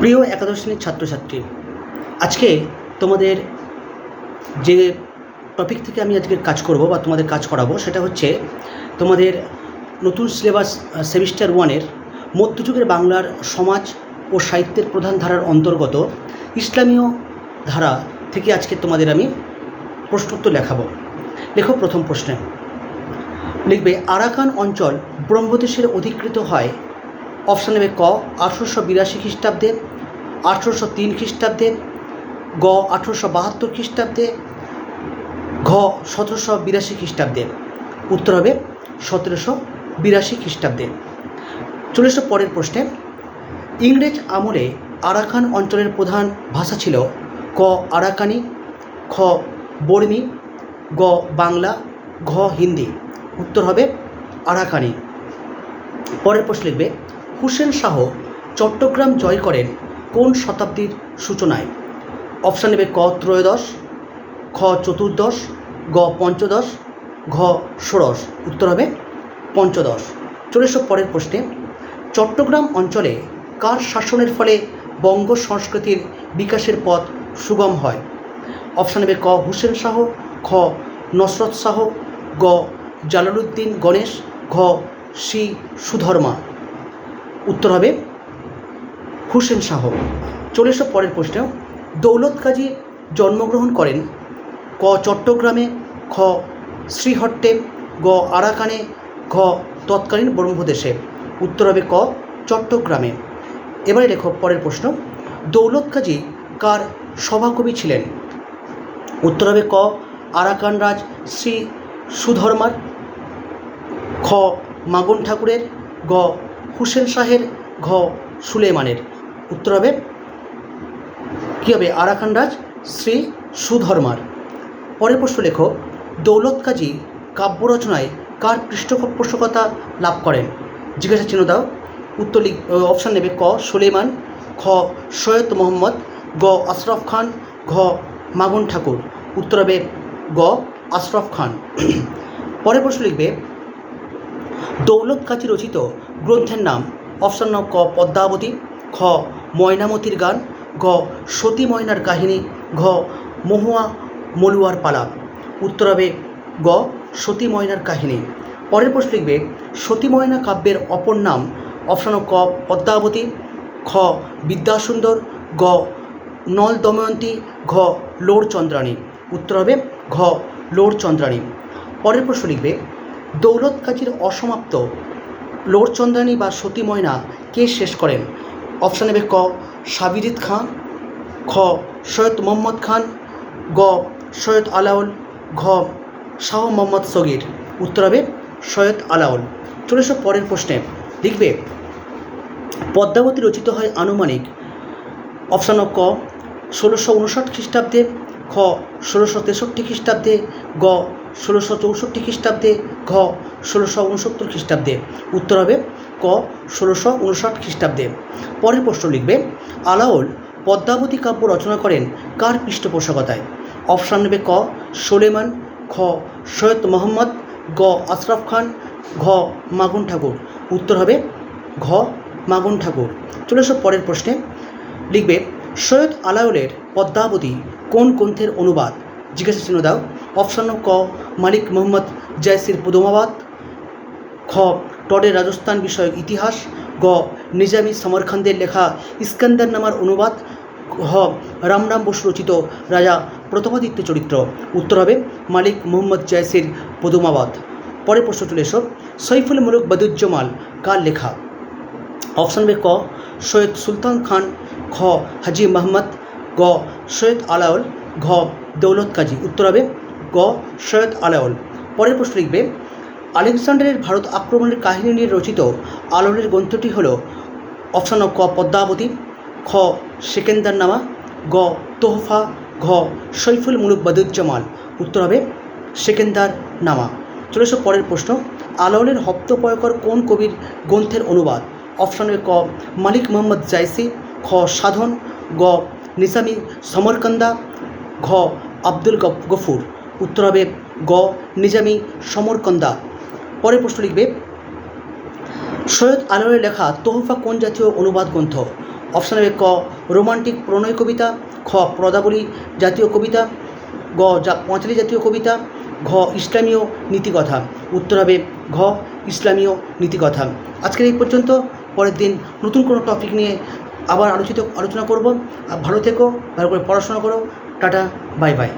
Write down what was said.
প্রিয় একাদশ শ্রেণির ছাত্রছাত্রী, আজকে তোমাদের যে টপিক থেকে আমি আজকে কাজ করব বা তোমাদের কাজ করাবো সেটা হচ্ছে তোমাদের নতুন সিলেবাস সেমিস্টার ওয়ানের মধ্যযুগের বাংলার সমাজ ও সাহিত্যের প্রধান ধারার অন্তর্গত ইসলামীয় ধারা থেকে আজকে তোমাদের আমি প্রশ্নোত্তর লেখাবো। লেখো প্রথম প্রশ্নে। লিখবে, আরাকান অঞ্চল ব্রহ্মদেশের অধিকৃত হয়। অপশান নেবে ক, আঠেরোশো বিরাশি খ্রিস্টাব্দে আঠেরোশো তিন খ্রিস্টাব্দে, গ আঠেরোশো বাহাত্তর খ্রিস্টাব্দে, ঘ সতেরোশো বিরাশি খ্রিস্টাব্দে। উত্তর হবে সতেরোশো বিরাশি খ্রিস্টাব্দে। চলে পরের প্রশ্নে, ইংরেজ আমলে আরাকান অঞ্চলের প্রধান ভাষা ছিল ক আরাকানি, খ বর্মী গ বাংলা, ঘ হিন্দি। উত্তর হবে আরাকানি। পরের প্রশ্ন লিখবে, হুসেন শাহ চট্টগ্রাম জয় করেন কোন শতাব্দীর সূচনায়? অপশান নেবে ক ত্রয়োদশ, খ চতুর্দশ, গ পঞ্চদশ, ঘ ষোড়শ। উত্তর হবে পঞ্চদশ। চলে পরের প্রশ্নে। চট্টগ্রাম অঞ্চলে কার শাসনের ফলে বঙ্গ সংস্কৃতির বিকাশের পথ সুগম হয়? অপশান নেবে ক হুসেন শাহ, খ নসরত শাহ, গ জালালুদ্দিন গণেশ, ঘ শ্রী সুধর্মা। উত্তর হবে হুসেন শাহ। চলে এসো পরের প্রশ্নে। দৌলত কাজী জন্মগ্রহণ করেন ক চট্টগ্রামে, খ শ্রীহট্টে, গ আরাকানে, ঘ তৎকালীন ব্রহ্মদেশে। উত্তর হবে ক চট্টগ্রামে। এবারে লেখো পরের প্রশ্ন। দৌলত কাজী কার সভাকবি ছিলেন? উত্তর হবে ক আরাকান রাজ শ্রী সুধর্মার, খ মাগন ঠাকুরের, গ হুসেন শাহের, ঘ সুলেমানের উত্তর হবে, কী হবে? আরাকান রাজ, শ্রী সুধর্মার। পরের প্রশ্ন লেখো, দৌলত কাজী কাব্য রচনায় কার পৃষ্ঠপোষকতা লাভ করেন? জিজ্ঞাসা চিহ্ন দাও। উত্তর লিখ অপশান নেবে ক, সুলেমান, খ, সৈয়দ মোহাম্মদ, গ, আশরফ খান, ঘ, মাগুন ঠাকুর। উত্তর হবে গ, আশরফ খান। পরের প্রশ্ন লিখবে, দৌলত কাজী রচিত গ্রন্থের নাম অপশান ন ক, পদ্মাবতী, খ ময়নামতির গান, ঘ, সতী ময়নার কাহিনী, ঘ, মহুয়া মলুয়ার পালা। উত্তর হবে গ, সতী ময়নার কাহিনী। পরের প্রশ্ন লিখবে, সতী ময়না কাব্যের অপর নাম, অপশান ক, পদ্মাবতী, খ, বিদ্যাসুন্দর, গ নল দময়ন্তী ঘ লোর চন্দ্রাণী উত্তর হবে ঘ লোর চন্দ্রাণী পরের প্রশ্ন লিখবে, দৌলত কাজীর অসমাপ্ত লোর চন্দ্রাণী বা সতী ময়না কে শেষ করেন? অপশান নেবে ক, সাবিরিদ খান, খ, সৈয়দ মোহাম্মদ খান, গ, সৈয়দ আলাউল, ঘ, শাহ মোহাম্মদ সগির। উত্তর হবে সৈয়দ আলাউল। চলে এসো পরের প্রশ্নে। লিখবে, পদ্মাবতী রচিত হয় আনুমানিক অপশান ক, ষোলোশো উনষাট খ্রিস্টাব্দে, খ, ষোলোশো তেষট্টি খ্রিস্টাব্দে, গ, ষোলোশো চৌষট্টি খ্রিস্টাব্দে, ঘ, ষোলোশো উনসত্তর খ্রিস্টাব্দে। উত্তর হবে ক, ষোলোশো উনষাট খ্রিস্টাব্দে। পরের প্রশ্ন লিখবে, আলাউল পদ্মাবতী কাব্য রচনা করেন কার পৃষ্ঠপোষকতায়? অপশান নেবে ক, সোলেমান, খ, সৈয়দ মোহাম্মদ, গ, আশরাফ খান, ঘ, মাগুন ঠাকুর। উত্তর হবে ঘ, মাগুন ঠাকুর। চলে এসো পরের প্রশ্নে। লিখবে, সৈয়দ আলাউলের পদ্মাবতী কোন গ্রন্থের অনুবাদ? জিজ্ঞাসা চিহ্ন দাও। অপশান ক, মালিক মোহাম্মদ জয়সির পুদমাবাদ। খ টডের রাজস্থান বিষয়ক ইতিহাস গ. নিজামী সমরখানদের লেখা ইস্কান্দার নামার অনুবাদ হ. রামরাম বসু রচিত রাজা প্রতাপাদিত্য চরিত্র। উত্তর হবে মালিক মোহাম্মদ জয়সির পদুমাবাদ। পরের প্রশ্ন চলে এসো। সৈফুল মুলুক বদুজ্জমাল কার লেখা? অপশান বে ক. সৈয়দ সুলতান খান, খ. হাজি মাহমদ, গ. সৈয়দ আলাউল, ঘ. দৌলত কাজী। উত্তর হবে গ. সৈয়দ আলাউল। পরের প্রশ্ন লিখবে আলেকজান্ডারের ভারত আক্রমণের কাহিনী নিয়ে রচিত আলোলের গ্রন্থটি হল অপশান ক পদ্মাবতী, খ সেকেন্দার নামা গ তোহফা, ঘ সৈফুল মুলুক বদুজ্জামাল উত্তর হবে সেকেন্দার নামা চলে পরের প্রশ্ন। আলাউলের হপ্তপয়কর কোন কবির গ্রন্থের অনুবাদ? অপশানে ক মালিক মোহাম্মদ জাইসি, খ সাধন, গ নিসামি সমরকান্দা, ঘ আব্দুল গফুর। উত্তর হবে গ নিজামি সমরকন্দা। পরের প্রশ্ন লিখবে, সৈয়দ আলমের লেখা তোহফা কোন জাতীয় অনুবাদ গ্রন্থ? অপশান হবে ক, রোমান্টিক প্রণয় কবিতা, খ, পদাবলী জাতীয় কবিতা, গ যা পাঁচালী জাতীয় কবিতা, ঘ, ইসলামীয় নীতিকথা। উত্তর হবে ঘ, ইসলামীয় নীতিকথা। আজকের এই পর্যন্ত, পরের দিন নতুন কোনো টপিক নিয়ে আবার আলোচিত, আলোচনা করব। আর ভালো থেকো, ভালো করে পড়াশোনা করো। Tata bye bye